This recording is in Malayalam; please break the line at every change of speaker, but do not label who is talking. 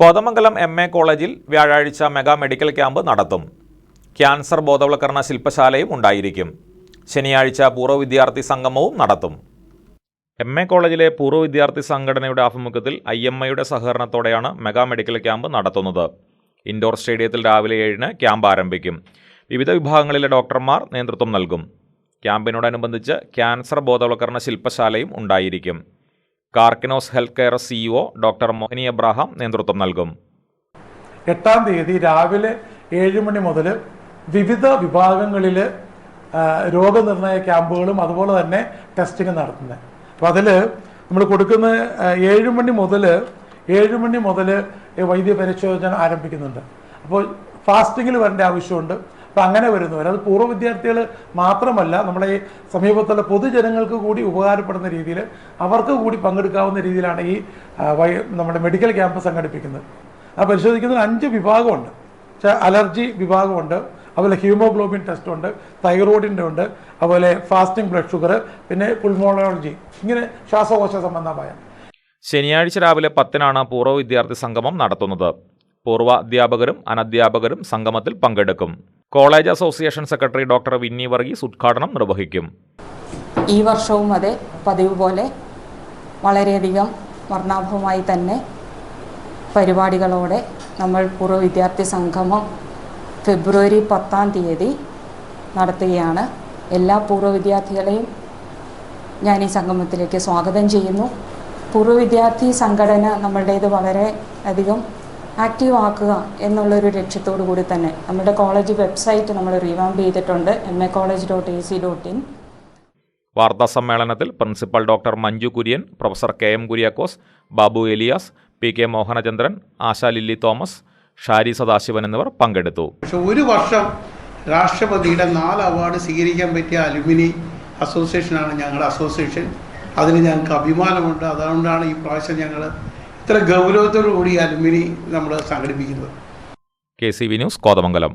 കോതമംഗലം എം എ കോളേജിൽ വ്യാഴാഴ്ച മെഗാ മെഡിക്കൽ ക്യാമ്പ് നടത്തും. ക്യാൻസർ ബോധവൽക്കരണ ശില്പശാലയും ഉണ്ടായിരിക്കും. ശനിയാഴ്ച പൂർവ വിദ്യാർത്ഥി സംഗമവും നടത്തും. എം എ കോളേജിലെ പൂർവ വിദ്യാർത്ഥി സംഘടനയുടെ ആഭിമുഖ്യത്തിൽ ഐ എം ഐയുടെ സഹകരണത്തോടെയാണ് മെഗാ മെഡിക്കൽ ക്യാമ്പ് നടത്തുന്നത്. ഇൻഡോർ സ്റ്റേഡിയത്തിൽ രാവിലെ ഏഴിന് ക്യാമ്പ് ആരംഭിക്കും. വിവിധ വിഭാഗങ്ങളിലെ ഡോക്ടർമാർ നേതൃത്വം നൽകും. ക്യാമ്പിനോടനുബന്ധിച്ച് ക്യാൻസർ ബോധവൽക്കരണ ശില്പശാലയും ഉണ്ടായിരിക്കും. Karkinos health care CEO doctor Mohini Abraham നേതൃത്വം നൽകും.
എട്ടാം തീയതി രാവിലെ ഏഴ് മണി മുതൽ വിവിധ വിഭാഗങ്ങളിൽ രോഗനിർണയ ക്യാമ്പുകളും അതുപോലെ തന്നെ ടെസ്റ്റിംഗ് നടത്തുന്നത്. അപ്പോൾ അതിൽ നമ്മൾ കൊടുക്കുന്ന ഏഴ് മണി മുതൽ ഏഴ് മണി മുതൽ വൈദ്യ പരിശോധന ആരംഭിക്കുന്നുണ്ട്. അപ്പോൾ ഫാസ്റ്റിങ്ങിൽ വരേണ്ട ആവശ്യമുണ്ട്. അപ്പോൾ അങ്ങനെ വരുന്നവർ അത് പൂർവ വിദ്യാർത്ഥികൾ മാത്രമല്ല നമ്മുടെ ഈ സമീപത്തുള്ള പൊതുജനങ്ങൾക്ക് കൂടി ഉപകാരപ്പെടുന്ന രീതിയിൽ അവർക്ക് കൂടി പങ്കെടുക്കാവുന്ന രീതിയിലാണ് ഈ നമ്മുടെ മെഡിക്കൽ ക്യാമ്പ് സംഘടിപ്പിക്കുന്നത്. ആ പരിശോധിക്കുന്നതിൽ അഞ്ച് വിഭാഗമുണ്ട്. അലർജി വിഭാഗമുണ്ട് അതുപോലെ ഹ്യൂമോഗ്ലോബിൻ ടെസ്റ്റ് ഉണ്ട് തൈറോയിഡിന്റെ ഉണ്ട് അതുപോലെ ഫാസ്റ്റിംഗ് ബ്ലഡ് ഷുഗർ പിന്നെ പുൾമോളോളജി. ഇങ്ങനെ ശ്വാസകോശ സംബന്ധമായ.
ശനിയാഴ്ച രാവിലെ പത്തിനാണ് പൂർവ വിദ്യാർത്ഥി സംഗമം നടത്തുന്നത്. പൂർവ അധ്യാപകരും അനധ്യാപകരും സംഗമത്തിൽ പങ്കെടുക്കും. College association secretary doctor Winnie Varghese ഉദ്ഘാടനം നിർവഹിക്കും.
ഈ വർഷവും അതെ പതിവ് പോലെ വളരെയധികം വർണാഭമായി തന്നെ പരിപാടികളോടെ നമ്മൾ പൂർവ വിദ്യാർത്ഥി സംഗമം ഫെബ്രുവരി പത്താം തീയതി നടത്തുകയാണ്. എല്ലാ പൂർവ വിദ്യാർത്ഥികളെയും ഞാൻ ഈ സംഗമത്തിലേക്ക് സ്വാഗതം ചെയ്യുന്നു. പൂർവ വിദ്യാർത്ഥി സംഘടന നമ്മളുടേത് വളരെ അധികം ആക്റ്റീവ് ആക്കുക എന്നുള്ളൊരു ലക്ഷ്യത്തോടു കൂടി തന്നെ. നമ്മുടെ കോളേജ് വെബ്സൈറ്റ് നമ്മൾ റീവാമ്പ് ചെയ്തിട്ടുണ്ട് M A college dot A C dot in
വാർത്താ സമ്മേളനത്തിൽ principal doctor Manju Kurian professor K M Kuriakose Babu Elias P K Mohanachandran Asha Lilly Thomas Shari Sadasivan എന്നിവർ പങ്കെടുത്തു.
പക്ഷെ ഒരു വർഷം രാഷ്ട്രപതിയുടെ നാല് അവാർഡ് സ്വീകരിക്കാൻ പറ്റിയ അലുമിനി അസോസിയേഷനാണ് ഞങ്ങളുടെ അസോസിയേഷൻ. അതിന് ഞങ്ങൾക്ക് അഭിമാനമുണ്ട്. അതുകൊണ്ടാണ് ഈ പ്രാവശ്യം ഞങ്ങൾ ഇത്ര ഗൗരവത്തോടു കൂടി അലുമിനി നമ്മൾ സംഘടിപ്പിക്കുന്നത്.
K C V news Kothamangalam.